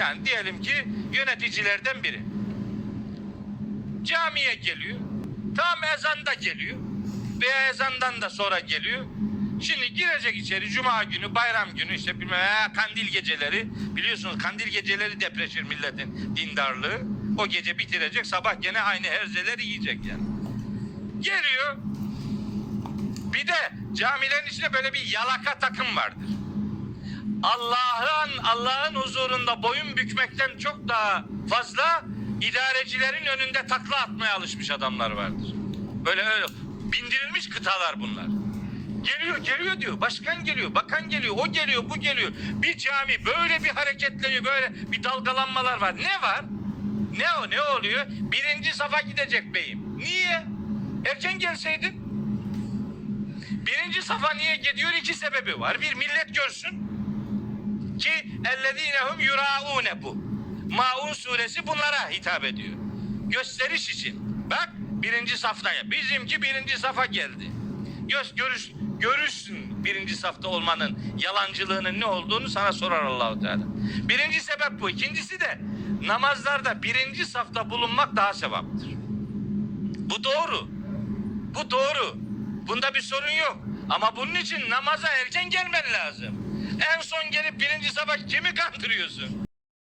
Yani diyelim ki yöneticilerden biri. Camiye geliyor. Tam ezanda geliyor. Veya ezandan da sonra geliyor. Şimdi girecek içeri cuma günü, bayram günü işte bilmem ha, kandil geceleri. Biliyorsunuz kandil geceleri depreşir milletin dindarlığı. O gece bitirecek sabah gene aynı herzeleri yiyecek yani. Geliyor. Bir de camilerin içinde böyle bir yalaka takım vardır. Allah'ın Allah'ın huzurunda boyun bükmekten çok daha fazla idarecilerin önünde takla atmaya alışmış adamlar vardır. Böyle öyle bindirilmiş kıtalar bunlar. Geliyor geliyor diyor. Başkan geliyor, bakan geliyor, o geliyor, bu geliyor. Bir cami böyle bir hareketleniyor, böyle bir dalgalanmalar var. Ne var? Ne o ne oluyor? Birinci safa gidecek beyim. Niye? Erken gelseydin. Birinci safa niye gidiyor? İki sebebi var. Bir millet görsün ki ellezinehum yuraune bu. Maun suresi bunlara hitap ediyor. Gösteriş için. Bak birinci saftaya. Bizimki birinci safa geldi. Göz görüş görürsün birinci safta olmanın yalancılığının ne olduğunu sana sorar Allahu Teala. Birinci sebep bu. İkincisi de namazlarda birinci safta bulunmak daha sevaptır. Bu doğru. Bu doğru. Bunda bir sorun yok. Ama bunun için namaza erken gelmen lazım. En son gelip birinci sabah kimi kandırıyorsun?